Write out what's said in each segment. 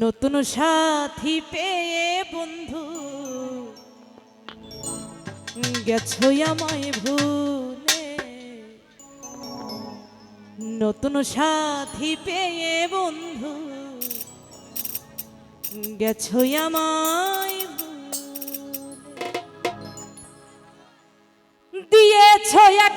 নতুন সাথী পেয়ে বন্ধু। গেছো আমায় ভুলে। নতুন সাথী পেয়ে বন্ধু। গেছো আমায়। দিয়েছ এক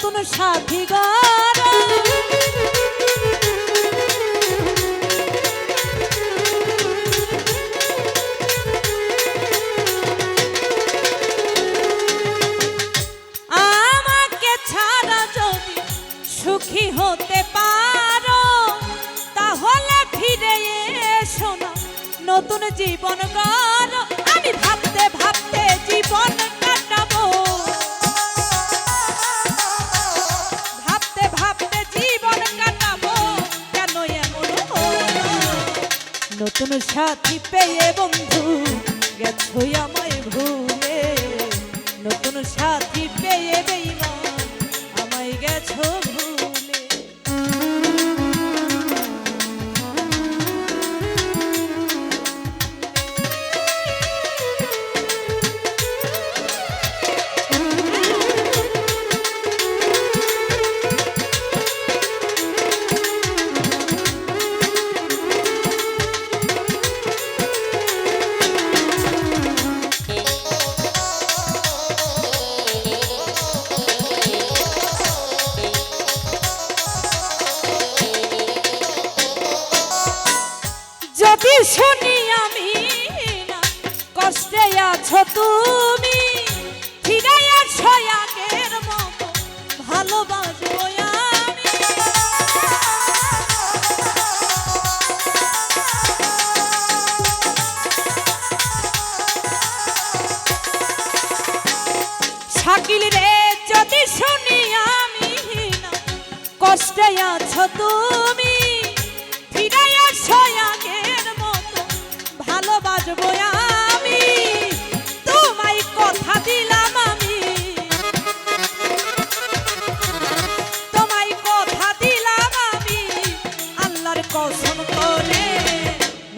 নতুন সাথী যদি সুখী হতে পারো তাহলে ফিরে এসো না নতুন জীবন গড়ো নতুন সাথী পেয়ে বন্ধু গেছো আমায় ভুলে। নতুন সাথী পেয়ে বেইমান আমায় গেছো ভুলে। যদি শুনি আমি কষ্টে আছো তুমি ফিরে এসো আগের মতো ভালোবাসবো আমি। শাকিল রে, যদি শুনি আমি কষ্টে আছো তুমি ভালোবাসবো আমি? তোমায় করে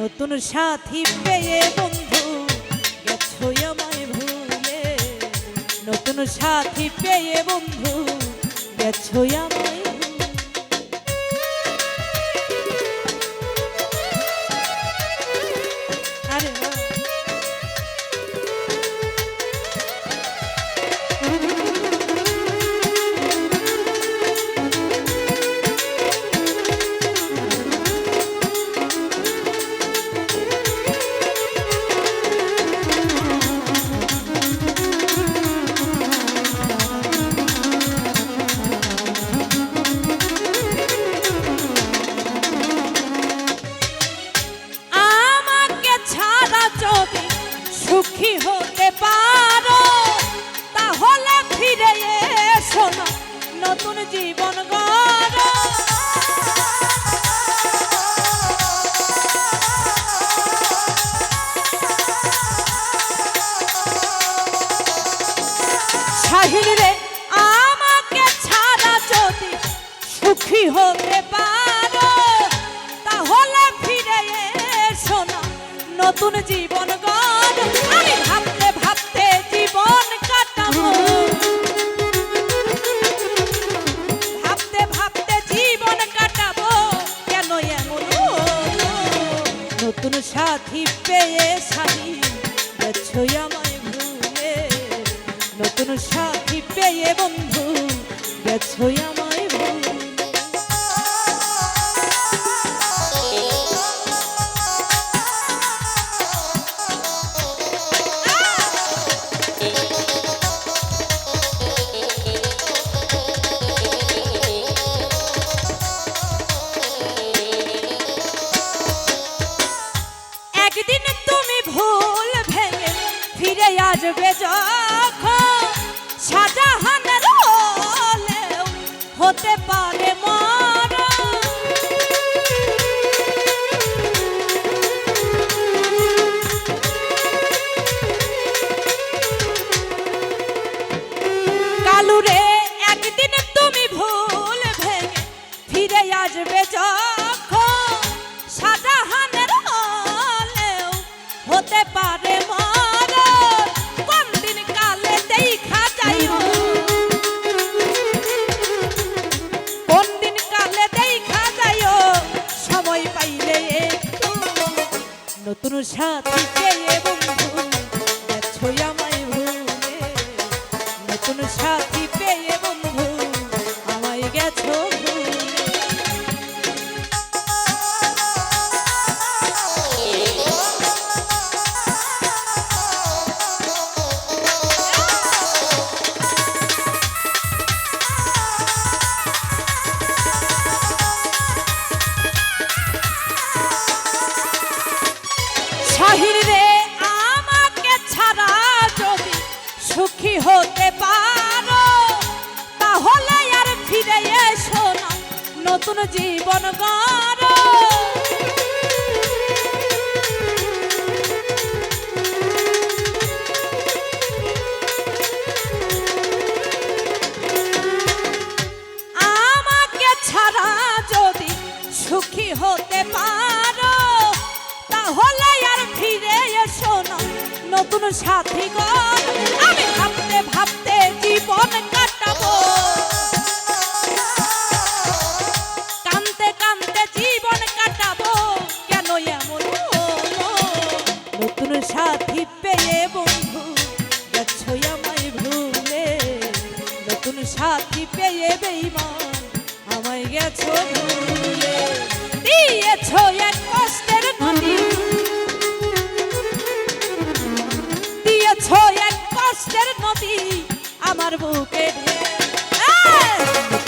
নতুন সাথী পেয়ে বন্ধু গেছো আমায় ভুলে। নতুন সাথী পেয়ে বন্ধু গেছো আমায় নতুন জীবন গড়ো। শাহিন রে, আমাকে ছাড়া যদি সুখী হতে পারো, তাহলে ফিরে এসো না, নতুন জীবন গড়। সাথী পেয়ে সাথী গেছো আমায় ভুলে। নতুন সাথী পেয়ে বন্ধু গেছো আমায় আসবে যখন শাহজাহানের হতে পারে সময় নতুন সাথী পেয়ে বন্ধু গেছো আমায় ভুলে। নতুন সাথী শাহির রে, আমাকে ছাড়া যদি সুখী হতে পারো, তাহলে আর ফিরে এসো না। নতুন জীবন গড়ো নতুন সাথী আমি ভাবতে ভাবতে জীবন কাটাবো। কানতে জীবন কেন সাথী পেয়ে ভুলে। সাথী পেয়ে বেইমান, আমায় গেছো ভুলে। দিয়েছ নদী আমার বুকে ঢেউ।